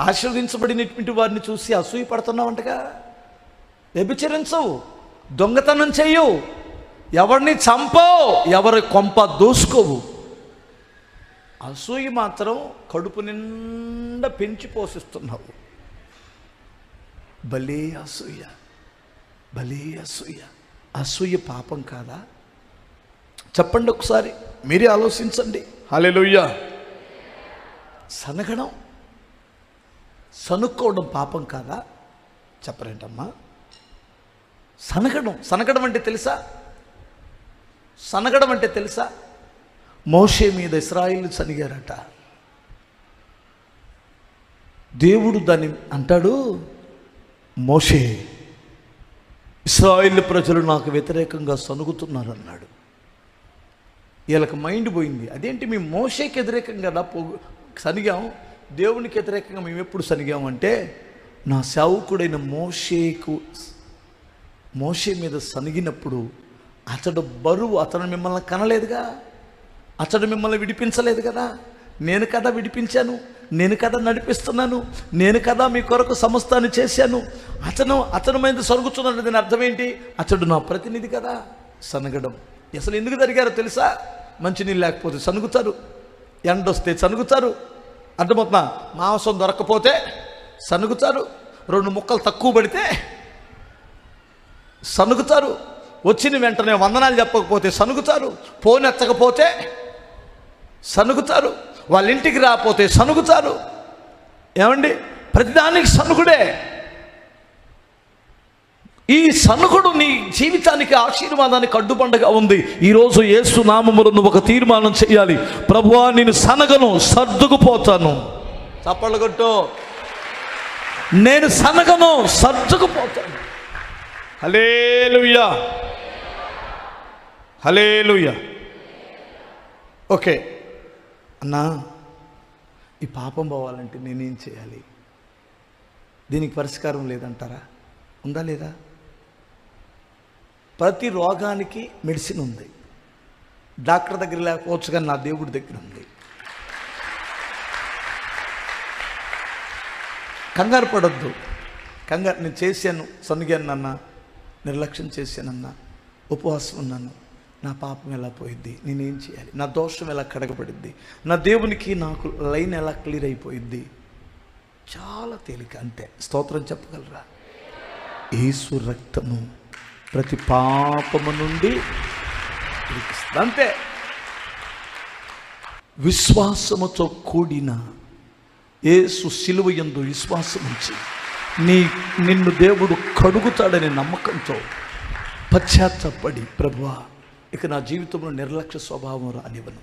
ఆశీర్వదించబడినటువంటి వారిని చూసి అసూయ పడుతున్నావంటగా వ్యభిచరించవు. దొంగతనం చెయ్యవు ఎవరిని చంపవు ఎవరి కొంప దోసుకోవు. అసూయ మాత్రం కడుపు నిండా పెంచి పోషిస్తున్నావు భలే అసూయ. భలే అసూయ. అసూయ పాపం కాదా? చెప్పండి ఒకసారి మీరే ఆలోచించండి. హల్లెలూయా. సనగడం సనుక్కోవడం పాపం కాదా? చెప్పరేంటమ్మా. సనగడం సనగడం అంటే తెలుసా? సనగడం అంటే తెలుసా? మోషే మీద ఇస్రాయిల్ సనిగారట. దేవుడు దాన్ని అంటాడు మోషే ఇస్రాయిల్ ప్రజలు నాకు వ్యతిరేకంగా సనుగుతున్నారు అన్నాడు వీళ్ళకి మైండ్ పోయింది. అదేంటి మేము మోషేకి వ్యతిరేకంగా పో సనిగాం దేవునికి వ్యతిరేకంగా మేము ఎప్పుడు సనిగామంటే నా సేవకుడైన మోషేకు మోషే మీద సనిగినప్పుడు అతడు బరువు అతను మిమ్మల్ని కనలేదుగా. అతడు మిమ్మల్ని విడిపించలేదు కదా. నేను కదా విడిపించాను నేను కదా నడిపిస్తున్నాను నేను కదా మీ కొరకు సమస్తాన్ని చేశాను. అతను అతను మీద సరుగుతున్నాడు దీని అర్థం ఏంటి? అతడు నా ప్రతినిధి కదా. సనగడం. అసలు ఎందుకు జరిగారో తెలుసా? మంచినీళ్ళు లేకపోతే సనుగుతారు. ఎండొస్తే సనుగుతారు. అర్థమవుతున్నా మాంసం దొరకకపోతే సనుగుతారు. రెండు ముక్కలు తక్కువ పడితే సనుగుతారు. వచ్చిన వెంటనే వందనాలు చెప్పకపోతే సనుగుతారు. ఫోన్ ఎత్తకపోతే సనుగుతారు. వాళ్ళ ఇంటికి రాకపోతే సనుగుతారు. ఏమండి? ప్రతిదానికి సనుగుడే. ఈ సనుగుడు నీ జీవితానికి ఆశీర్వాదానికి అడ్డుబండగా ఉంది. ఈరోజు యేసు నామములు నువ్వు ఒక తీర్మానం చేయాలి. ప్రభువా నేను సనగను సర్దుకుపోతాను. చప్పళ్ళు కొట్టు. నేను సనగను సర్దుకుపోతాను. Hallelujah hallelujah okay. అన్నా ఈ పాపం పోవాలంటే నేనేం చేయాలి? దీనికి పరిష్కారం లేదంటారా? ఉందా లేదా? ప్రతి రోగానికి మెడిసిన్ ఉంది. డాక్టర్ దగ్గర లేకపోవచ్చు కానీ నా దేవుడి దగ్గర ఉంది. కంగారు పడద్దు. కంగారు నేను చేశాను సొనిగాను నిర్లక్ష్యం చేశానన్నా ఉపవాసం ఉన్నాను. నా పాపం ఎలా పోయిద్ది? నేనేం చేయాలి? నా దోషం ఎలా కడగబడిద్ది? నా దేవునికి నాకు లైన్ ఎలా క్లియర్ అయిపోయిద్ది? చాలా తేలిక అంతే. స్తోత్రం చెప్పగలరా? ఏసు రక్తము ప్రతి పాపము నుండి. అంతే. విశ్వాసముతో కూడిన యేసు సిలువ యందు విశ్వాసం ఉంచి నీ నిన్ను దేవుడు కడుగుతాడనే నమ్మకంతో పశ్చాత్తపడి ప్రభువా ఇక నా జీవితంలో నిర్లక్ష్య స్వభావం రానివ్వను.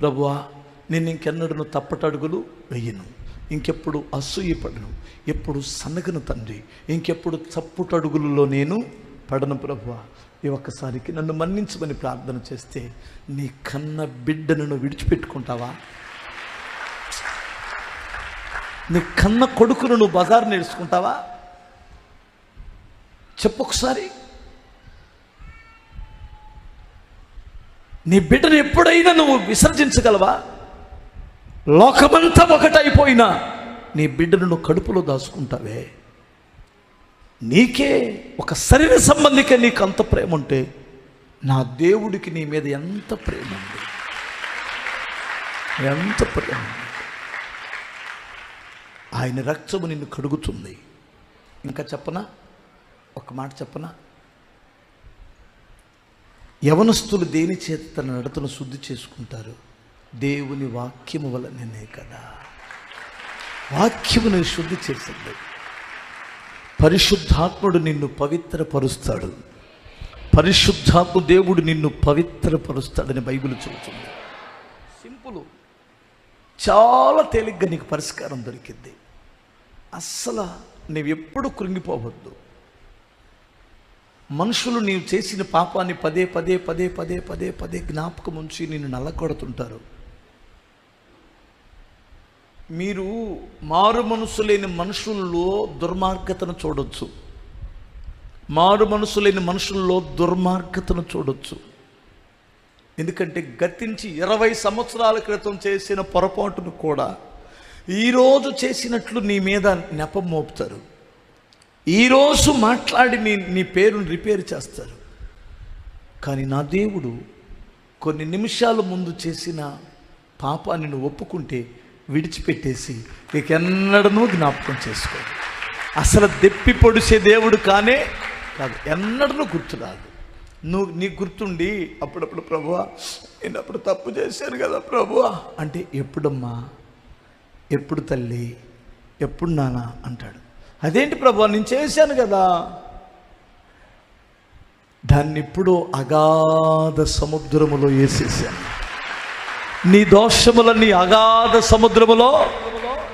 ప్రభువా నేను ఇంకెన్నడను తప్పటడుగులు వెయ్యను ఇంకెప్పుడు అసూయపడను. ఎప్పుడు సన్నగను తండ్రి. ఇంకెప్పుడు తప్పుటడుగులలో నేను పడను ప్రభువా ఈ ఒక్కసారికి నన్ను మన్నించమని ప్రార్థన చేస్తే నీ కన్న బిడ్డను నువ్వు విడిచిపెట్టుకుంటావా? నీ కన్న కొడుకును నువ్వు బజారు నేర్చుకుంటావా? చెప్పు ఒకసారి. నీ బిడ్డను ఎప్పుడైనా నువ్వు విసర్జించగలవా? లోకమంతా ఒకటైపోయినా నీ బిడ్డను నువ్వు కడుపులో దాచుకుంటావే. నీకే ఒక శరీర సంబంధిక నీకు అంత ప్రేమ ఉంటే నా దేవుడికి నీ మీద ఎంత ప్రేమ ఉంది ఎంత ప్రేమ ఉంది. ఆయన రక్తము నిన్ను కడుగుతుంది. ఇంకా చెప్పనా? ఒక మాట చెప్పనా? యవనస్తులు దేని చేత తన నడతను శుద్ధి చేసుకుంటారు? దేవుని వాక్యము వలననే కదా. వాక్యమును శుద్ధి చేసింది. పరిశుద్ధాత్ముడు నిన్ను పవిత్రపరుస్తాడు. పరిశుద్ధాత్మ దేవుడు నిన్ను పవిత్రపరుస్తాడని బైబిల్ చెబుతుంది. సింపుల్. చాలా తేలిగ్గా నీకు పరిష్కారం దొరికింది. అస్సలు నీవు ఎప్పుడు కృంగిపోవద్దు. మనుషులు నీవు చేసిన పాపాన్ని పదే పదే పదే పదే పదే పదే జ్ఞాపకం ఉంచి నిన్ను నల్లకొడుతుంటారు. మీరు మారు మనసు లేని మనుషుల్లో దుర్మార్గతను చూడొచ్చు. మారు మనసు లేని మనుషుల్లో దుర్మార్గతను చూడొచ్చు. ఎందుకంటే గతించి ఇరవై సంవత్సరాల క్రితం చేసిన పొరపాటును కూడా ఈరోజు చేసినట్లు నీ మీద నెపం మోపుతారు. ఈరోజు మాట్లాడి నీ నీ పేరును రిపేర్ చేస్తారు. కానీ నా దేవుడు కొన్ని నిమిషాల ముందు చేసిన పాపాన్ని నువ్వు ఒప్పుకుంటే విడిచిపెట్టేసి ఇక ఎన్నడనూ జ్ఞాపకం చేసుకో. అసలు దెప్పి పొడిసే దేవుడు కానే కాదు ఎన్నడనూ గుర్తురాదు నువ్వు నీకు గుర్తుండి అప్పుడప్పుడు ప్రభువా నేను అప్పుడు తప్పు చేశాను కదా ప్రభువా. అంటే ఎప్పుడమ్మా? ఎప్పుడు తల్లి? ఎప్పుడు నానా అంటాడు. అదేంటి ప్రభు నేను చేశాను కదా. దాన్ని ఇప్పుడు అగాధ సముద్రములో వేసేసాను. నీ దోషములన్నీ అగాధ సముద్రములో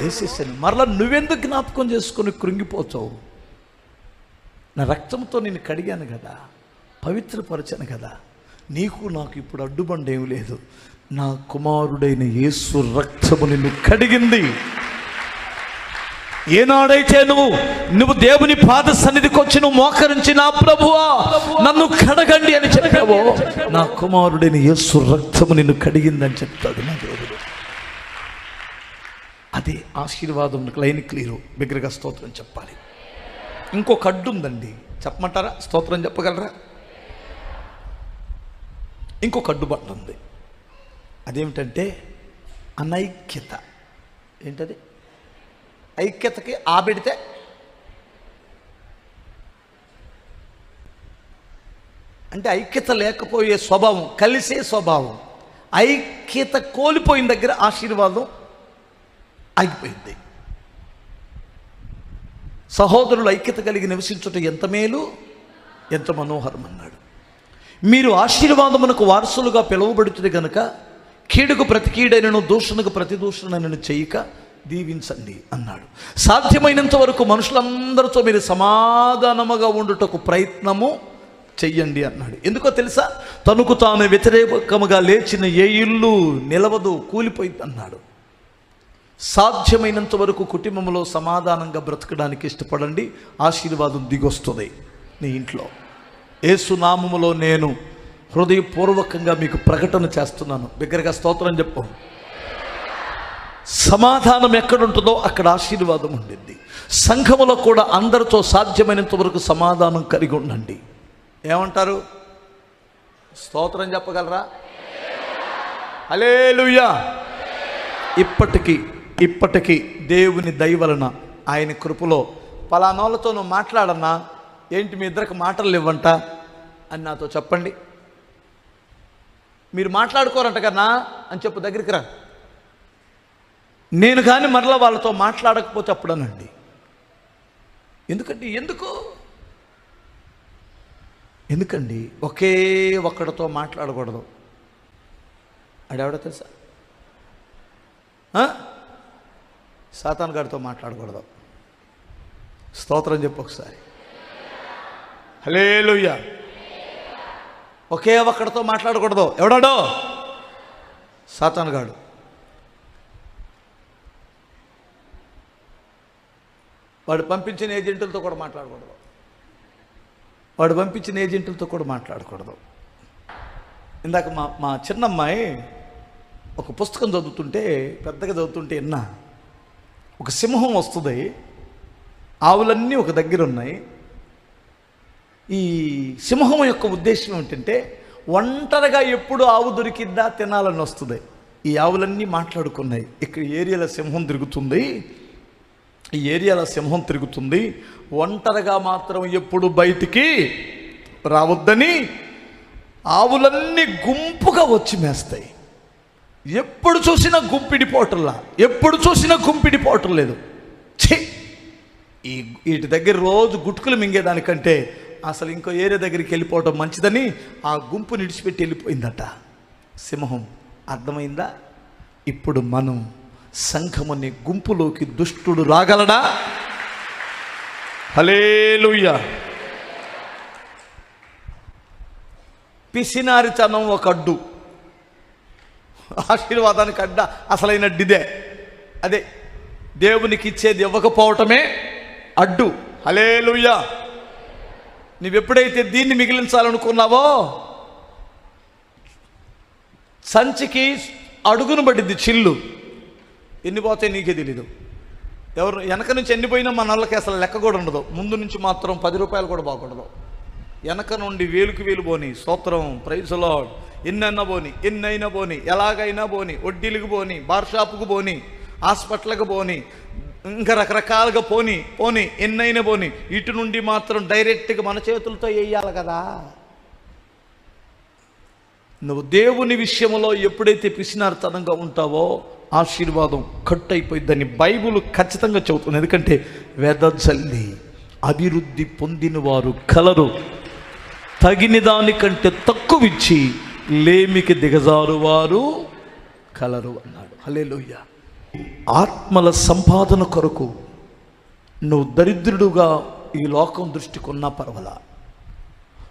వేసేసాను మరలా నువ్వెందుకు జ్ఞాపకం చేసుకొని కృంగిపోతావు? నా రక్తంతో నేను కడిగాను కదా పవిత్రపరచాను కదా నీకు నాకు ఇప్పుడు అడ్డుబండ ఏమి లేదు. నా కుమారుడైన యేసు రక్తము నిన్ను కడిగింది. ఏనాడైతే నువ్వు నువ్వు దేవుని పాద సన్నిధికి వచ్చి నువ్వు మోకరించి నా ప్రభువా నన్ను కడగండి. చెప్పావో? నా కుమారుడైన యేసు రక్తము నిన్ను కడిగిందని చెప్తాడు నా దేవుడు. అదే ఆశీర్వాదం లైన్ క్లియరు. బిగ్గరగా స్తోత్రం చెప్పాలి. ఇంకొక అడ్డు ఉందండి. చెప్పమంటారా? స్తోత్రం చెప్పగలరా? ఇంకొక అడ్డుబాటు ఉంది. అదేమిటంటే అనైక్యత. ఏంటది? ఐక్యతకి ఆబెడితే అంటే ఐక్యత లేకపోయే స్వభావం కలిసే స్వభావం. ఐక్యత కోల్పోయిన దగ్గర ఆశీర్వాదం ఆగిపోయింది. సహోదరులు ఐక్యత కలిగి నివసించుట ఎంత మేలు? ఎంత మనోహరం అన్నాడు మీరు ఆశీర్వాదమునకు వారసులుగా పిలువబడుతుంది గనుక కీడుకు ప్రతి కీడైనను దూషణకు ప్రతిదూషణను చేయక దీవించండి అన్నాడు. సాధ్యమైనంత వరకు మనుషులందరితో మీరు సమాధానముగా ఉండుటకు ప్రయత్నము చెయ్యండి అన్నాడు. ఎందుకో తెలుసా? తనకు తాను వ్యతిరేకముగా లేచిన ఏ ఇల్లు నిలవదు కూలిపోయింది అన్నాడు. సాధ్యమైనంత వరకు కుటుంబంలో సమాధానంగా బ్రతకడానికి ఇష్టపడండి ఆశీర్వాదం దిగొస్తుంది నీ ఇంట్లో. ఏసునామములో నేను హృదయపూర్వకంగా మీకు ప్రకటన చేస్తున్నాను. దగ్గరగా స్తోత్రం చెప్పు. సమాధానం ఎక్కడుంటుందో అక్కడ ఆశీర్వాదం ఉండింది సంఘములో కూడా అందరితో సాధ్యమైనంత వరకు సమాధానం కలిగి ఉండండి. ఏమంటారు? స్తోత్రం చెప్పగలరా? అలేలుయ్యా ఇప్పటికీ ఇప్పటికీ దేవుని దయవలన ఆయన కృపలో పలానోళ్ళతో నువ్వు మాట్లాడన్నా ఏంటి మీ ఇద్దరికి మాటలు ఇవ్వంట అని నాతో చెప్పండి. మీరు మాట్లాడుకోరంట కన్నా అని చెప్పు దగ్గరికి రా. నేను కానీ మరలా వాళ్ళతో మాట్లాడకపోతే అప్పుడనండి. ఎందుకంటే ఎందుకు? ఎందుకండి? ఒకే ఒక్కడితో మాట్లాడకూడదు. అడెవడో తెలుసా? సాతాన్ గారితో మాట్లాడకూడదు. స్తోత్రం చెప్పు ఒకసారి. హలేలుయ్య ఒకే ఒక్కడితో మాట్లాడకూడదు. ఎవడాడో? సాతాన్ గాడు. వాడు పంపించిన ఏజెంటులతో కూడా మాట్లాడకూడదు. వాడు పంపించిన ఏజెంట్లతో కూడా మాట్లాడకూడదు. ఇందాక మా మా చిన్నమ్మాయి ఒక పుస్తకం చదువుతుంటే పెద్దగా చదువుతుంటే విన్నా ఒక సింహం వస్తుంది. ఆవులన్నీ ఒక దగ్గర ఉన్నాయి ఈ సింహం యొక్క ఉద్దేశం ఏంటంటే ఒంటరిగా ఎప్పుడు ఆవు దొరికిద్దా తినాలని వస్తుంది. ఈ ఆవులన్నీ మాట్లాడుకున్నాయి. ఇక్కడ ఏరియాలో సింహం తిరుగుతుంది. ఈ ఏరియాలో సింహం తిరుగుతుంది. ఒంటరిగా మాత్రం ఎప్పుడు బయటికి రావద్దని ఆవులన్నీ గుంపుగా వచ్చి మేస్తాయి. ఎప్పుడు చూసినా గుంపిడి పోటల్లా. ఎప్పుడు చూసినా గుంపిడి పోవటం లేదు. ఛీ! ఈ వీటి దగ్గర రోజు గుట్టుకులు మింగేదానికంటే అసలు ఇంకో ఏరియా దగ్గరికి వెళ్ళిపోవటం మంచిదని ఆ గుంపు నిడిచిపెట్టి వెళ్ళిపోయిందట. సింహం అర్థమైందా? ఇప్పుడు మనం సంఘముని గుంపులోకి దుష్టుడు రాగలడా? హలేలుయ్య పిసినారితనం ఒక అడ్డు. ఆశీర్వాదానికి అడ్డ అసలైన అడ్డిదే. అదే దేవునికి ఇచ్చేది ఇవ్వకపోవటమే అడ్డు. హలేలుయ్యా నువ్వెప్పుడైతే దీన్ని మిగిలించాలనుకున్నావో సంచికి అడుగును పడింది చిల్లు. ఎన్ని పోతాయి నీకే తెలీదు. ఎవరు వెనక నుంచి ఎన్ని పోయినా మన వాళ్ళకి అసలు లెక్క కూడా ఉండదు. ముందు నుంచి మాత్రం పది రూపాయలు కూడా బాగుండదు. వెనక నుండి వేలుకి వేలు పోని స్తోత్రం ప్రైజ్లో ఎన్నైనా పోని ఎన్నైనా పోని ఎలాగైనా పోని వడ్డీలకు పోని బార్ షాపుకు పోని హాస్పిటల్కి పోని ఇంకా రకరకాలుగా పోని పోని ఎన్నైనా పోని ఇటు నుండి మాత్రం డైరెక్ట్గా మన చేతులతో వేయాలి కదా. నువ్వు దేవుని విషయంలో ఎప్పుడైతే పిసినార్తనంగా ఉంటావో ఆశీర్వాదం కట్ అయిపోయిందని బైబుల్ ఖచ్చితంగా చెబుతుంది. ఎందుకంటే వెదజల్లి అభివృద్ధి పొందిన వారు కలరు. తగిన దానికంటే తక్కువ ఇచ్చి లేమికి దిగజారు వారు కలరు అన్నాడు. హలేలోయ ఆత్మల సంపాదన కొరకు నువ్వు దరిద్రుడుగా ఈ లోకం దృష్టికున్నా పర్వాలా?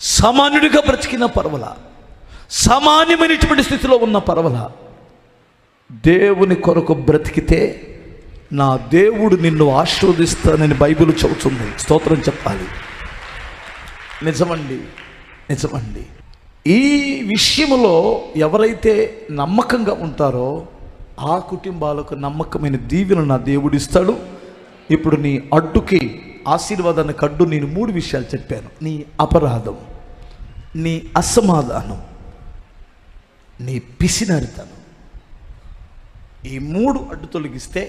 సామాన్యుడిగా బ్రతికిన పర్వాలా? సామాన్యమైనటువంటి స్థితిలో ఉన్న పర్వాలా. దేవుని కొరకు బ్రతికితే నా దేవుడు నిన్ను ఆశీర్వదిస్తానని బైబిల్ చెబుతుంది. స్తోత్రం చెప్పాలి. నిజమండి నిజమండి. ఈ విషయంలో ఎవరైతే నమ్మకంగా ఉంటారో ఆ కుటుంబాలకు నమ్మకమైన దీవెన నా దేవుడు ఇస్తాడు. ఇప్పుడు నీ అడ్డుకి ఆశీర్వాదానికి అడ్డు నేను మూడు విషయాలు చెప్పాను. నీ అపరాధం నీ అసమాధానం నీ పిసినరితనం ఈ మూడు అడ్డు తొలగిస్తే